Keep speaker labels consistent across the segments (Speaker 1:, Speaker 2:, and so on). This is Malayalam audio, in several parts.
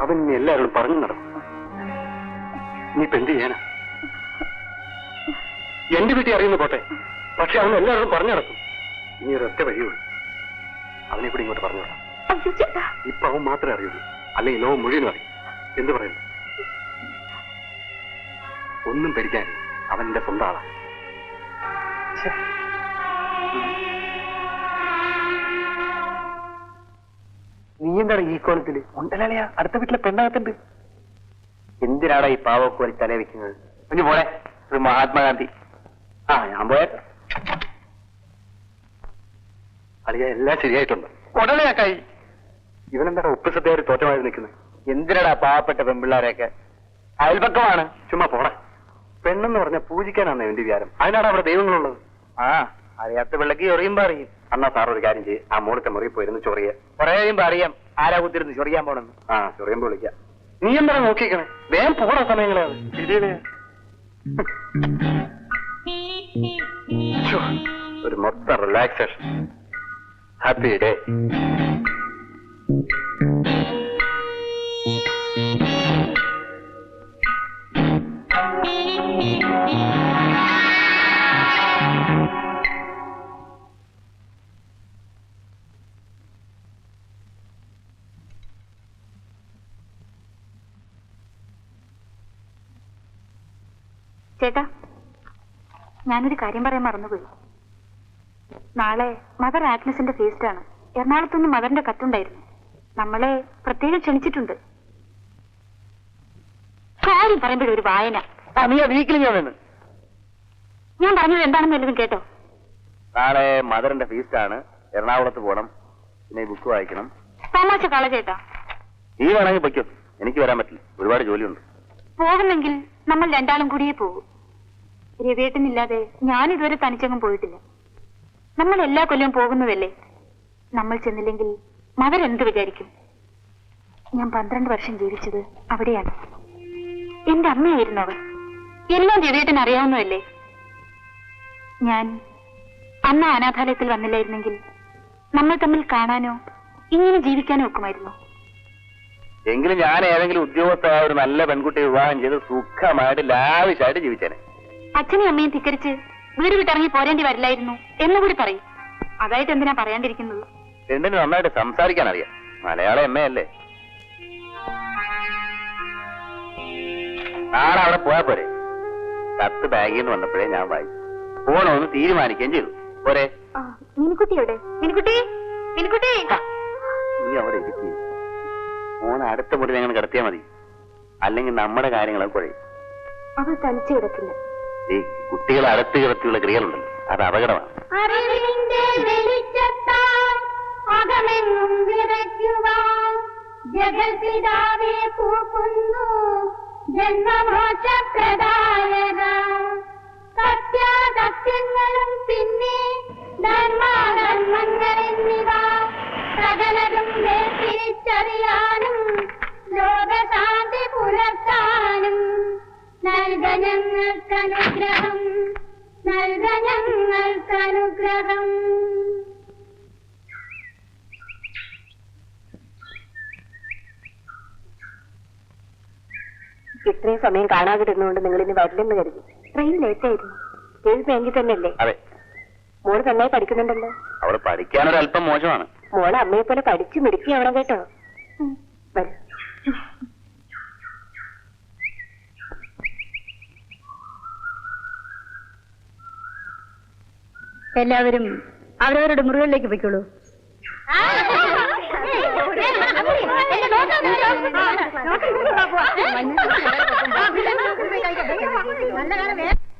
Speaker 1: അവൻ ഇനി എല്ലാവരോടും പറഞ്ഞു നടക്കും. ഇനിയിപ്പോ എന്ത് ചെയ്യാനാ? എന്റെ വീട്ടിൽ അറിയുന്ന പോട്ടെ പക്ഷെ അവൻ എല്ലാവരോടും പറഞ്ഞു നടക്കും. ഇനി ഒരു ഒറ്റ വഴിയുള്ളൂ. അവനെ കൂടി ഇങ്ങോട്ട് പറഞ്ഞു വിടാം. ഇപ്പൊ അവൻ മാത്രമേ അറിയുള്ളൂ. അല്ലെങ്കിൽ ലോകം മുഴുവനും അറിയും. എന്ത് പറയുന്നു? ഒന്നും പേടിക്കാൻ അവൻ എന്റെ സ്വന്തം ആളാണ്.
Speaker 2: നീ എന്താണ് ഈ കോലത്തിൽ? ഉണ്ടല്ലയാ അടുത്ത വീട്ടിലെ പെണ്ണകത്തുണ്ട്. എന്തിനാടാ ഈ പാവക്കോലി തല വെക്കുന്നത്? കുഞ്ഞു പോളെ ഒരു മഹാത്മാഗാന്ധി. ആ ഞാൻ പോയേക്കാം
Speaker 1: അളിയ എല്ലാം ശരിയായിട്ടുണ്ട്.
Speaker 2: ഉടലെയാക്കായി
Speaker 1: ഇവനെന്താ ഉപ്പ് സദ്യയായി തോറ്റമായി നിൽക്കുന്നത്
Speaker 2: എന്തിനാടാ പാവപ്പെട്ട പെൺപിള്ളാരെയൊക്കെ? അയൽപക്കമാണ്.
Speaker 1: ചുമ്മാ പോണ പെണ്ണെന്ന് പറഞ്ഞ പൂജിക്കാനാണ് എന്റെ വിചാരം. അതിനാണ് അവിടെ ദൈവങ്ങളുള്ളത്?
Speaker 2: ആ അറിയാത്ത പിള്ളക്ക് എറിയുമ്പോ അറിയും.
Speaker 1: അന്നാ സാർ ഒരു കാര്യം ചെയ്യും. ആ മോളത്തെ മുറി പോയിരുന്നു ചൊറിയ.
Speaker 2: കൊറേ കഴിയുമ്പോ അറിയാം ആരാ കുത്തിരുന്ന് ചൊറിയാൻ പോണെന്ന്.
Speaker 1: ആ ചൊറിയുമ്പോ വിളിക്കാം. നീ എന്താ നോക്കിക്കണേ വേഗം പോണ സമയങ്ങളാണ് ഒരു മൊത്തം റിലാക്സേഷൻ ഹാപ്പി ഡേ
Speaker 3: ചേട്ടാ ഞാനൊരു കാര്യം പറയാൻ മറന്നുപോയി. നാളെ മദർ ആഗ്നസിന്റെ ഫീസ്റ്റ് ആണ്. എറണാകുളത്തുനിന്ന് മദറിന്റെ കത്തുണ്ടായിരുന്നു. നമ്മളെ പ്രത്യേകം ക്ഷണിച്ചിട്ടുണ്ട്. കാര്യം പറയുമ്പോഴൊരു വായന.
Speaker 2: ഞാൻ
Speaker 3: പറഞ്ഞത് എന്താണെന്ന് വല്ലതും കേട്ടോ?
Speaker 2: നാളെ മദറിന്റെ ഫീസ്റ്റ് ആണ്. എറണാകുളത്ത് പോകണം പിന്നെ ബുക്ക് വായിക്കണം.
Speaker 3: തമാശ കള ചേട്ടാ.
Speaker 2: നീ വേണമെങ്കിൽ പൊയ്ക്കോ. എനിക്ക് വരാൻ പറ്റില്ല. ഒരുപാട് ജോലിയുണ്ട്.
Speaker 3: പോകുന്നെങ്കിൽ നമ്മൾ രണ്ടാളും കൂടിയേ പോകൂ രവിയേട്ടനില്ലാതെ ഞാനിതുവരെ തനിച്ചങ്ങും പോയിട്ടില്ല. നമ്മൾ എല്ലാ കൊല്ലവും പോകുന്നതല്ലേ? നമ്മൾ ചെന്നില്ലെങ്കിൽ മകൻ എന്ത് വിചാരിക്കും? ഞാൻ പന്ത്രണ്ട് വർഷം ജീവിച്ചത് അവിടെയാണ്. എന്റെ അമ്മയായിരുന്നു അവർ എല്ലാം രവേട്ടൻ അറിയാവുന്നതല്ലേ? ഞാൻ അന്ന് അനാഥാലയത്തിൽ വന്നില്ലായിരുന്നെങ്കിൽ നമ്മൾ തമ്മിൽ കാണാനോ ഇങ്ങനെ ജീവിക്കാനോ ഒക്കുമായിരുന്നു.
Speaker 2: എങ്കിലും ഞാൻ ഏതെങ്കിലും ഉദ്യോഗസ്ഥ ഒരു നല്ല പെൺകുട്ടിയെ വിവാഹം ചെയ്ത് സുഖമായിട്ട് ലാവിശായിട്ട് ജീവിച്ചേനെ.
Speaker 3: അച്ഛനെയും അമ്മയും ധിക്കരിച്ച് വീട് വിട്ടിറങ്ങി പോരേണ്ടി വരില്ലായിരുന്നു എന്ന് കൂടി പറയും. അതായിട്ട് എന്തിനാ പറയാണ്ടിരിക്കുന്നത്?
Speaker 2: എന്തിനു നന്നായിട്ട് സംസാരിക്കാൻ അറിയാം. മലയാള അമ്മയല്ലേ? നാളെ അവിടെ പോയാ പോരെ. കത്ത് ബാഗിൽ നിന്ന് വന്നപ്പോഴേ ഞാൻ വായിച്ചു പോണോന്ന് തീരുമാനിക്കുകയും ചെയ്തു. പോരെ.
Speaker 3: മിനിക്കുട്ടിയോടെ മിനിക്കുട്ടി മിനിക്കുട്ടി?
Speaker 2: നീ അവിടെ ഇരിക്കും. മോൻ അടുത്ത മുറി ഞങ്ങൾ കിടത്തിയാ മതി. അല്ലെങ്കിൽ നമ്മുടെ കാര്യങ്ങളൊക്കെ കുഴയും.
Speaker 3: അവൾ തനിച്ചു കിടക്കില്ല.
Speaker 2: ഈ കുട്ടികളെ അടുത്ത് കിടത്തിയുള്ള ക്രിയകളുണ്ടല്ലോ. അത് അപകടമാണ്.
Speaker 4: സത്യാസത്യങ്ങളും പിന്നെ ധർമാധർമ്മങ്ങൾ എന്നിവ സകലതും വേർതിരിച്ചറിയാനും ലോകശാന്തി പുലർത്താനും നൽക ഞങ്ങൾക്കനുഗ്രഹം നൽക ഞങ്ങൾക്കനുഗ്രഹം
Speaker 3: ഇത്രയും സമയം കാണാതിരുന്നുകൊണ്ട് നിങ്ങൾ ഇനി വരില്ലെന്ന് കരുതി. ട്രെയിൻ ലേറ്റ് ആയിരുന്നു ഏഴ് ബാങ്കിൽ തന്നെയല്ലേ?
Speaker 2: അതെ.
Speaker 3: മോൾ നന്നായി പഠിക്കുന്നുണ്ടല്ലോ.
Speaker 2: അവൾ പഠിക്കാനൊരു അല്പം മോശമാണ്.
Speaker 3: മോളെ അമ്മയെ പോലെ പഠിച്ചു മിടുക്കിയാവണം കേട്ടോ. വരൂ.
Speaker 5: എല്ലാവരും അവരവരുടെ മുറികളിലേക്ക് പോയിക്കോളൂ
Speaker 3: നല്ല ആരും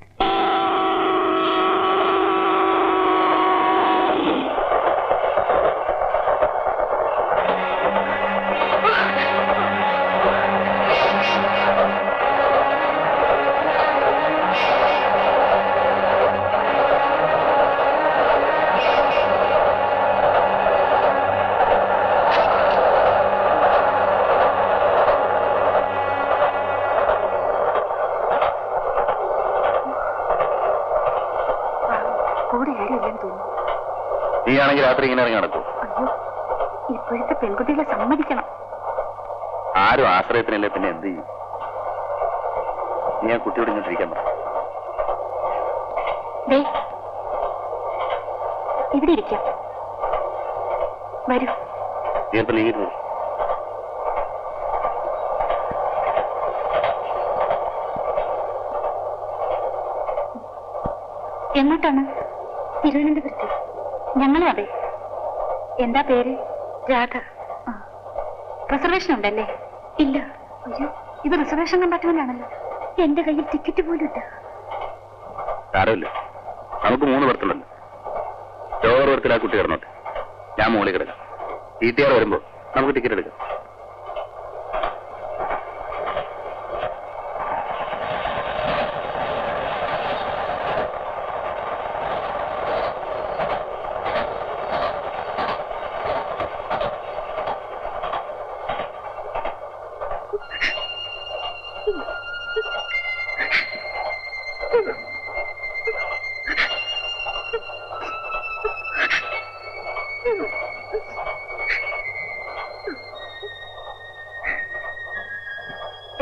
Speaker 2: നീ ആണെങ്കിൽ രാത്രി ഇങ്ങനെ ഇറങ്ങി നടക്കും.
Speaker 3: ഇപ്പോഴത്തെ പെൺകുട്ടികളെ സമ്മതിക്കണം.
Speaker 2: ആരും ആശ്രയത്തിനല്ലേ പിന്നെ എന്ത് ചെയ്യും? നീ ആ കുട്ടിയോട് ഇങ്ങോട്ടിരിക്കാൻ
Speaker 3: ഇവിടെ ഇരിക്കാം. വരൂ.
Speaker 2: നീ ഇപ്പൊ നീങ്ങരുത്
Speaker 3: എങ്ങോട്ടാണ്? തിരുവനന്തപുരത്ത്. ഞങ്ങളും അതെ. എന്താ പേര്? രാധ. റിസർവേഷൻ ഉണ്ടല്ലേ? ഇല്ല. അയ്യോ ഇത് റിസർവേഷൻ കമ്പാർട്ട്മെന്റാണല്ലോ. എന്റെ കയ്യിൽ ടിക്കറ്റ് പോലും ഇല്ല.
Speaker 2: സാരമില്ല നമുക്ക് മൂന്ന് ബർത്തുണ്ടല്ലോ ലോവർ ബർത്തിൽ കുട്ടി കിടന്നോട്ടെ. ഞാൻ മുകളിൽ കിടക്കാം. വീട്ടുകാർ ടി ആർ വരുമ്പോ നമുക്ക് ടിക്കറ്റ് എടുക്കാം.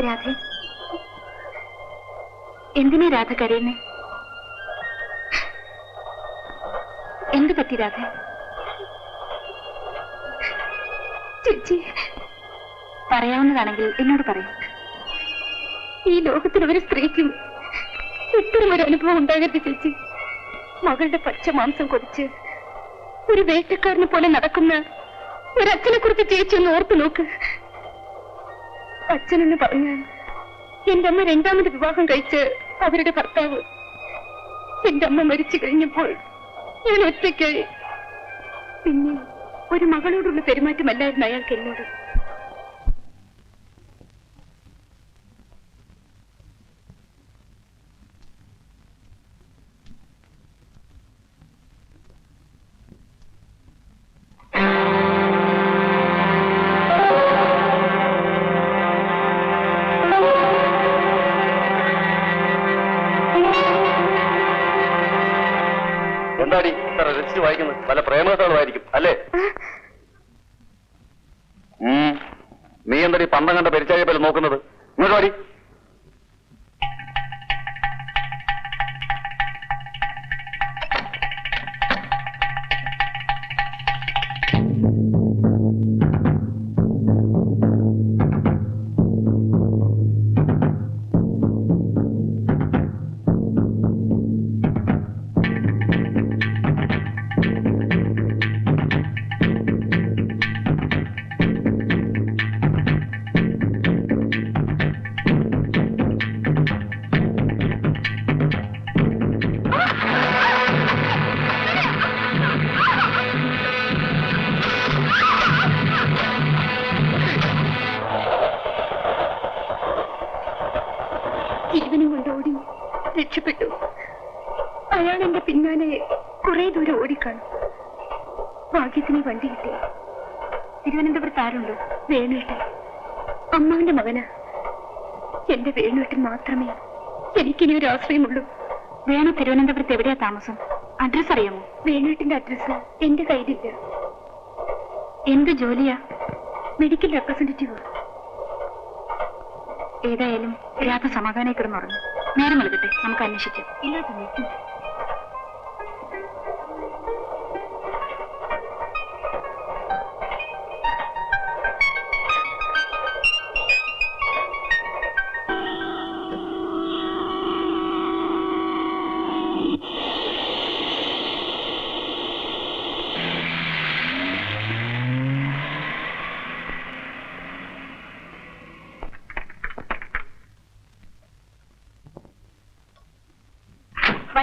Speaker 3: രാധ. എന്തിനാ രാധ കരയുന്നേ? എന്ത് പറ്റി രാധ? ചേച്ചി പറയാവുന്നതാണെങ്കിൽ എന്നോട് പറയൂ. ഈ ലോകത്തിൽ ഒരു സ്ത്രീക്കും ഇത്തരം ഒരു അനുഭവം ഉണ്ടാകരുത് ചേച്ചി. മകളുടെ പച്ച മാംസം കൊതിച്ച് ഒരു വേട്ടക്കാരനെ പോലെ നടക്കുന്ന ഒരച്ഛനെ കുറിച്ച് ചേച്ചി ഒന്ന് ഓർത്തു നോക്ക്. അച്ഛനെന്ന് പറഞ്ഞാൽ എന്റെ അമ്മ രണ്ടാമത് വിവാഹം കഴിച്ച് അവരുടെ ഭർത്താവ് എന്റെ അമ്മ മരിച്ചു കഴിഞ്ഞപ്പോൾ ഞാൻ ഒറ്റയ്ക്കായി. പിന്നെ ഒരു മകളോടുള്ള പെരുമാറ്റമല്ലായിരുന്നു അയാൾക്ക് എന്നോട്.
Speaker 2: രസിച്ച് വായിക്കുന്നത് പല പ്രേമകഥകളുമായിരിക്കും അല്ലേ. നീ എന്തടി പന്തം കണ്ട പരിചയ പോലെ നോക്കുന്നത്? ഇങ്ങോട്ട് വാടി.
Speaker 3: പിന്നാലെ കുറെ ദൂരം ഓടിക്കാണും. ഭാഗ്യത്തിന് വണ്ടി കിട്ടി. തിരുവനന്തപുരത്ത് ആരുണ്ടോ? വേണുട്ടൻ. അമ്മാവിന്റെ മകനാ. എന്റെ വേണുട്ടൻ മാത്രമേ എനിക്കിനി ഒരു ആശ്രയമുള്ളൂ. വേണു തിരുവനന്തപുരത്ത് എവിടെയാ താമസം? അഡ്രസ് അറിയാമോ? വേണുട്ടിന്റെ അഡ്രസ് എന്റെ കയ്യിലില്ല. എന്ത് ജോലിയാ? മെഡിക്കൽ റെപ്രസെന്റേറ്റീവ് ഏതായാലും രാത്രി സമാധാനം കിടന്നുറങ്ങും നേരം നൽകട്ടെ നമുക്ക് അന്വേഷിക്കാം. ഇല്ല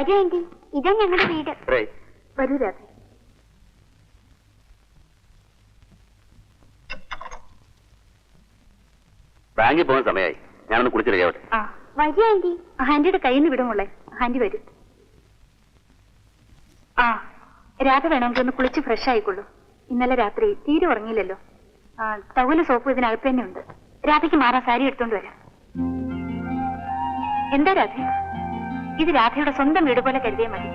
Speaker 4: വരൂ ആന്റി ഇതാ ഞങ്ങളുടെ വീട്.
Speaker 3: വരൂ രാധ.
Speaker 2: ബാങ്കിൽ പോകുന്ന സമയമായി ഞാനൊന്ന് കുളിച്ച് റെഡിയാവട്ടെ
Speaker 3: ആ
Speaker 4: വരൂ ആന്റി
Speaker 3: ആന്റിയുടെ കയ്യിൽ നിന്ന് വിടുമുള്ളേ ആന്റി വരും. ആ രാധ വേണമെങ്കിൽ ഒന്ന് കുളിച്ച് ഫ്രഷ് ആയിക്കൊള്ളൂ. ഇന്നലെ രാത്രി തീരെ ഉറങ്ങിയില്ലല്ലോ. ആ ടവൽ സോപ്പ് ഇതിനകത്ത് തന്നെ ഉണ്ട് രാധയ്ക്ക് മാറാൻ സാരി എടുത്തോണ്ട് വരാം. എന്താ രാധ? ഇത് രാധയുടെ സ്വന്തം വീട് പോലെ കരുതിയ മതി.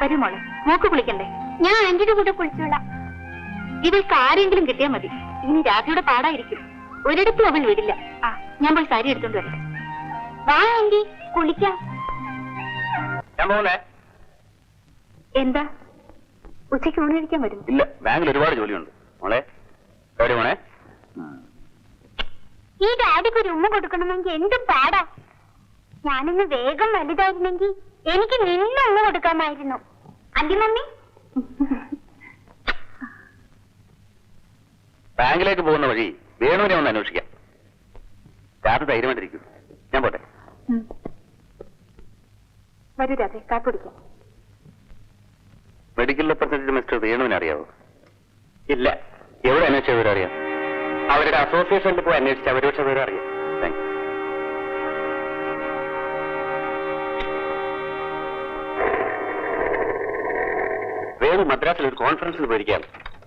Speaker 3: വരൂ മോളെ മോക്ക് കുളിക്കണ്ടേ?
Speaker 4: ഞാൻ ആന്റിയുടെ കൂടെ കുളിച്ചോളാം.
Speaker 3: ഇവൾക്ക് ആരെങ്കിലും കിട്ടിയാൽ മതി. ഇനി രാധയുടെ പാടായിരിക്കും. ഒരിടത്തും അവൾ വിടില്ല. ആ ഞാൻ പോയി സാരി എടുത്തോണ്ട് വരാം
Speaker 4: വാ ആന്റി കുളിക്കാം.
Speaker 3: എന്താ? ഉച്ചയ്ക്ക് ഊണ് കഴിക്കാൻ വരും
Speaker 6: ഇല്ല ബാങ്കിൽ ഒരുപാട് ജോലിയുണ്ട്. മോളെ മോളെ?
Speaker 4: ഈ ഡാഡിക്ക് ഒരു ഉമ്മ കൊടുക്കണമെങ്കിൽ എന്തും പാടാ. ഞാനൊന്ന് വേഗം വലുതായിരുന്നെങ്കിൽ എനിക്ക് നിന്നൊന്ന് കൊടുക്കാമായിരുന്നു. അല്ലേ മമ്മി?
Speaker 6: ബാങ്കിലേക്ക് പോകുന്ന വഴി വേണുവിനെ ഒന്ന് അന്വേഷിക്കാം. രാത്രി ധൈര്യമായിട്ടിരിക്കും ഞാൻ പോട്ടെ.
Speaker 3: വരൂ രാധേ കാത്തുപിടിക്കാം
Speaker 6: മെഡിക്കൽ റെപ്രസെന്റേറ്റീവ് മിസ്റ്റർ വേണുവിനെ അറിയാവോ? ഇല്ല. എവിടെ അന്വേഷിച്ച വിവരം അറിയാം? അവരുടെ അസോസിയേഷനിൽ പോയി അന്വേഷിച്ച അവരോട് വിവരം അറിയാം. താങ്ക് വേണു മദ്രാസിൽ ഒരു കോൺഫറൻസിൽ പോയിരിക്കാം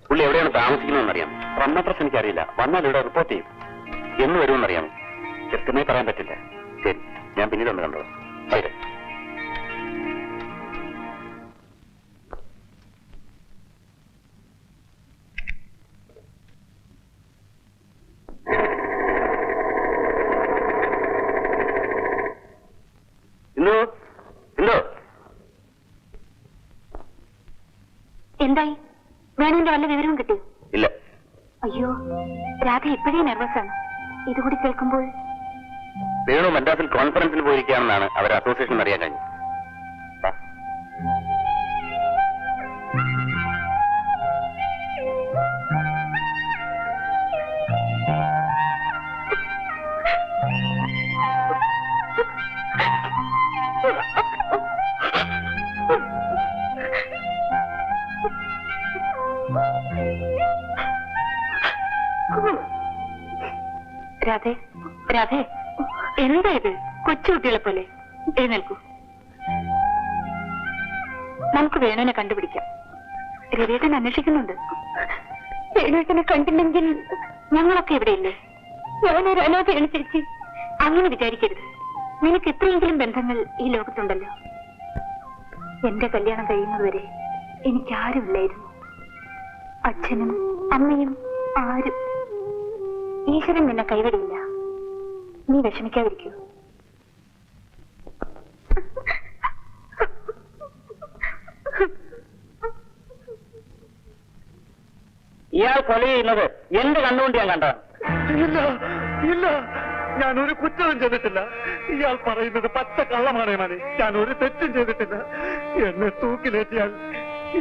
Speaker 6: പുള്ളി എവിടെയാണ് താമസിക്കുന്നതെന്നറിയാം. ഫ്രം അഡ്രസ് എനിക്കറിയില്ല. വന്നാൽ ഇവിടെ റിപ്പോർട്ട് ചെയ്യും. എന്ന് വരുമെന്നറിയാം. കൃത്യമായി പറയാൻ പറ്റില്ല. ശരി ഞാൻ പിന്നീട് ഒന്ന് കണ്ടോളാം.
Speaker 3: വേണുവിന്റെ വല്ല വിവരവും കിട്ടി?
Speaker 6: ഇല്ല.
Speaker 3: അയ്യോ രാധ ഇപ്പോഴേ നെർവസ് ആണ്. ഇതുകൂടി കേൾക്കുമ്പോൾ
Speaker 6: വേണു മദ്രാസിൽ കോൺഫറൻസിൽ പോയിരിക്കുകയാണെന്നാണ് അവർ അസോസിയേഷൻ അറിയാൻ കഴിഞ്ഞു വാ.
Speaker 3: രാധേ രാധേ എന്താ ഇത്? കൊച്ചുകുട്ടികളെ പോലെ. എഴുന്നേൽക്കൂ. നമുക്ക് വേണുവിനെ കണ്ടുപിടിക്കാം. രവിയേട്ടൻ അന്വേഷിക്കുന്നുണ്ട്. വേണുവേട്ടനെ കണ്ടില്ലെങ്കിൽ ഞങ്ങളൊക്കെ ഇവിടെയില്ലേ? ഞാനൊരു അനാഥയാണ് ചേച്ചി. അങ്ങനെ വിചാരിക്കരുത്. നിനക്ക് എത്രയെങ്കിലും ബന്ധങ്ങൾ ഈ ലോകത്തുണ്ടല്ലോ. എന്റെ കല്യാണം കഴിയുന്നതുവരെ എനിക്കാരുമില്ലായിരുന്നു. അച്ഛനും അമ്മയും ആരും ഈശ്വരൻ നിന്നെ കൈവിടില്ല. നീ വിഷമിക്കാതിരിക്കൂ.
Speaker 6: ഇയാൾ കൊല ചെയ്യുന്നത് എന്റെ കണ്ണുകൊണ്ട് ഞാൻ കണ്ടതാണ്.
Speaker 7: ഇല്ല ഇല്ല. ഞാൻ ഒരു കുറ്റവും ചെയ്തിട്ടില്ല. ഇയാൾ പറയുന്നത് പച്ച കള്ളമാണ് മതി ഞാൻ ഒരു തെറ്റും ചെയ്തിട്ടില്ല. എന്നെ തൂക്കിലേറ്റിയാൽ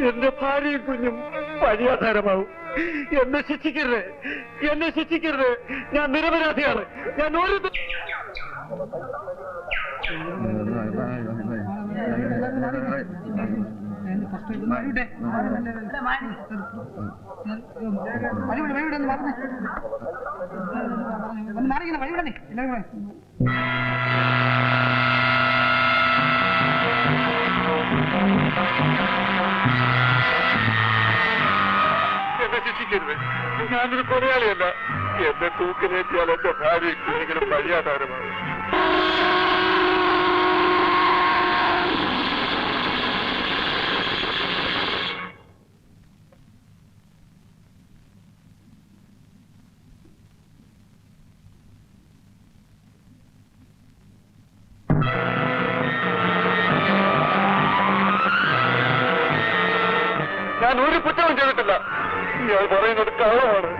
Speaker 7: എന്റെ ഭാര്യയും കുഞ്ഞും വഴിയാധാരമാവും. എന്നെ ശിക്ഷിക്കരുത്. എന്നെ ശിക്ഷിക്കരുത്. ഞാൻ നിരപരാധിയാണ്. ഞാൻ ഒരു തെ- എന്നെ ശിക്ഷിക്കരുത് ഞാനൊരു കൊലയാളിയല്ല. എന്നെ തൂക്കിലേറ്റിയാൽ എന്റെ ഭാര്യയും കുഞ്ഞിനും വഴിയാധാരമാവും ഇയാൾ പറയുന്നത് കള്ളമാണ്.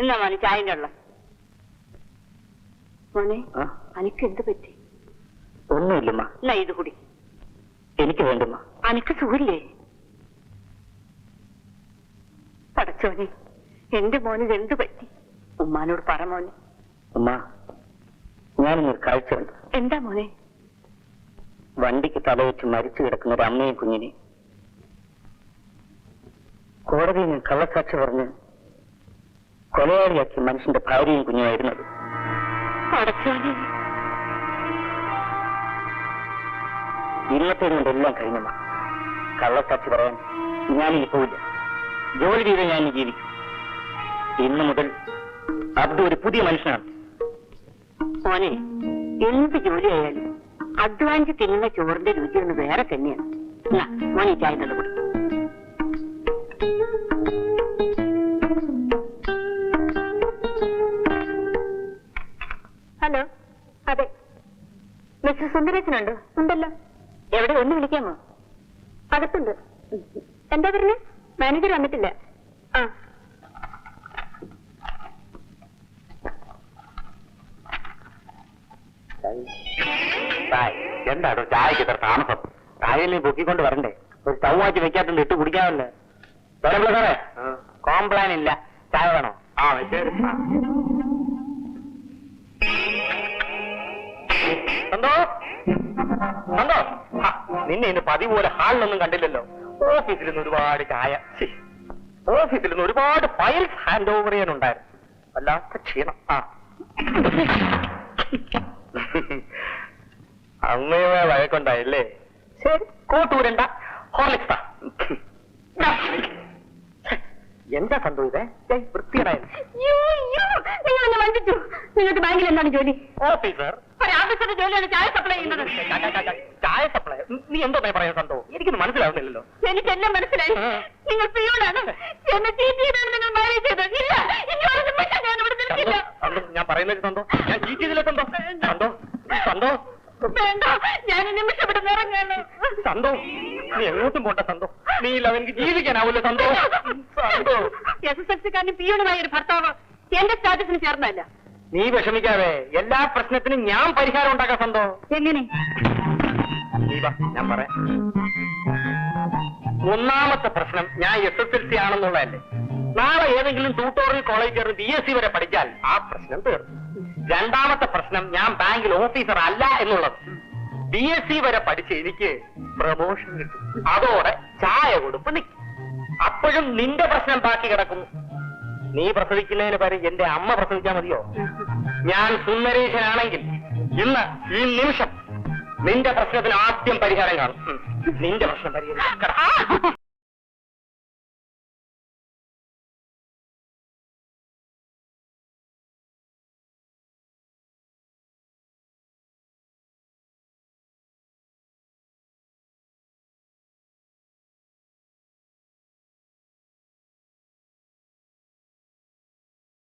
Speaker 3: എന്നാ മോനെ ചായന്റെ ഉള്ള. മോനെ അനക്ക് എന്ത് പറ്റി?
Speaker 6: ഒന്നുമില്ലമ്മ.
Speaker 3: എന്നാ ഇത് കുടി.
Speaker 6: എനിക്ക് വേണ്ടമ്മ.
Speaker 3: അനക്ക് സുഖില്ലേ പടച്ചോനെ എന്റെ മോനെ എന്ത് പറ്റി? ഉമ്മാനോട് പറ മോനെ.
Speaker 6: അമ്മ ഞാനിന്നൊരു കാഴ്ച കണ്ടു.
Speaker 3: എന്താ മോനെ?
Speaker 6: വണ്ടിക്ക് തലയേറ്റ് മരിച്ചു കിടക്കുന്ന ഒരു അമ്മയും കുഞ്ഞിനെ. കോടതിയിൽ നിന്ന് കള്ളസാക്ഷി പറഞ്ഞ് കൊലയാളിയാക്കിയ മനുഷ്യന്റെ ഭാര്യയും കുഞ്ഞുമായിരുന്നത്
Speaker 3: ഇന്നത്തെ
Speaker 6: ഇന്നത്തെ കൊണ്ടെല്ലാം കഴിഞ്ഞമ്മ കള്ളസാക്ഷി പറയാൻ ഞാനിനി പോവില്ല. ജോലി ചെയ്ത് ഞാൻ ജീവിക്കും. ഇന്നു മുതൽ അബ്ദു ഒരു പുതിയ മനുഷ്യനാണ്.
Speaker 8: മോനെ എന്ത് ജോലിയായാലും അധ്വാനിച്ച് തിന്നുന്ന ചോറിന്റെ രുചി ഒന്ന് വേറെ തന്നെയാണ്. മോനെ ചായ കൊടുക്കും
Speaker 3: ഹലോ അതെ. മിസ്റ്റർ സുന്ദരേശനുണ്ടോ ഉണ്ടല്ലോ. എവിടെ? ഒന്ന് വിളിക്കാമോ? അകത്തുണ്ട്. എന്താ പറഞ്ഞ? മാനേജർ വന്നിട്ടില്ല.
Speaker 9: ഇത്ര താമസം. കായലിൽ പൊക്കിക്കൊണ്ട് വരണ്ടേ. ഒരു സ്റ്റൗ മാറ്റി വെക്കാത്തത് ഇട്ട് കുടിക്കാമല്ലേ. സാറേ? കോംപ്ലാൻ ഇല്ല. ചായ വേണോ? ആ ശരി എന്തോ ആ, നിന്നെ ഇന്ന് പതിവ് പോലെ ഹാളിലൊന്നും കണ്ടില്ലല്ലോ. ഓഫീസിൽ നിന്ന് ഒരുപാട് ചായ. ഓഫീസിൽ നിന്ന് ഒരുപാട് ഫയൽസ് ഹാൻഡ് ഓവർ ചെയ്യാനുണ്ടായിരുന്നു. വല്ലാത്ത ക്ഷീണം. ആ. അമ്മയെ വഴക്കുണ്ടായില്ലേ? ശരി. കോട്ടൂരണ്ട ഹോർലിക്സ്. എന്താ
Speaker 3: എന്നെ വഞ്ചിച്ചു. നിങ്ങൾക്ക് ബാങ്കിൽ എന്താണ് ജോലി?
Speaker 9: ഓഫീസർ.
Speaker 3: ഒരാഫീസറുടെ ജോലിയാണ് ചായ സപ്ലൈ ചെയ്യുന്നത്.
Speaker 9: ചായ സപ്ലൈ? നീ എന്തോ പറയാൻ സന്തോ? എനിക്കൊന്നും മനസ്സിലാവുന്നില്ലല്ലോ.
Speaker 3: എനിക്കെല്ലാം മനസ്സിലായി. നിങ്ങൾ പിയോടാണ് എന്നെ ചീറ്റ് ചെയ്താണ് നിങ്ങൾ മാരേജ് ചെയ്തത് ഇല്ല ഞാൻ
Speaker 9: പറയുന്നത് സന്തോ. ഞാൻ ചീറ്റ് ചെയ്തില്ല സന്തോ സന്തോ സന്തോ.
Speaker 3: വേണ്ട ഞാൻ നിമിഷം ഇവിടെ ഇറങ്ങാണ്.
Speaker 9: സന്തോ നീ എങ്ങോട്ടും പോണ്ട സന്തോ നീ ഇല്ല എനിക്ക് ജീവിക്കാനാവില്ല Santho Santho.
Speaker 3: S S L സിക്കാരന് പിയൂണുമായ ഒരു ഭർത്താവ്. എന്റെ സ്റ്റാറ്റസിന് ചേർന്നല്ല
Speaker 9: നീ വിഷമിക്കാതെ എല്ലാ പ്രശ്നത്തിനും ഞാൻ പരിഹാരം ഉണ്ടാക്കാം സന്തോ.
Speaker 3: എങ്ങനെ?
Speaker 9: ഞാൻ പറയാം. ഒന്നാമത്തെ പ്രശ്നം ഞാൻ എസ് എസ് എൽ സി ആണെന്നുള്ളതല്ലേ. നാളെ ഏതെങ്കിലും tutorial college B S C വരെ പഠിച്ചാൽ ആ പ്രശ്നം തീർന്നു. രണ്ടാമത്തെ പ്രശ്നം ഞാൻ ബാങ്കിൽ ഓഫീസർ അല്ല എന്നുള്ളത്. ബി എസ് സി വരെ പഠിച്ച് എനിക്ക് പ്രമോഷൻ കിട്ടും. അതോടെ ചായ കൊടുപ്പ് നിൽക്കും അപ്പോഴും നിന്റെ പ്രശ്നം ബാക്കി കിടക്കുന്നു. നീ പ്രസവിക്കുന്നതിന് പകരം എന്റെ അമ്മ പ്രസവിച്ചാൽ മതിയോ? ഞാൻ സുന്ദരേശനാണെങ്കിൽ ഇന്ന് ഈ നിമിഷം നിന്റെ പ്രശ്നത്തിന് ആദ്യം പരിഹാരം കാണും. നിന്റെ പ്രശ്നം പരിഹരിക്കും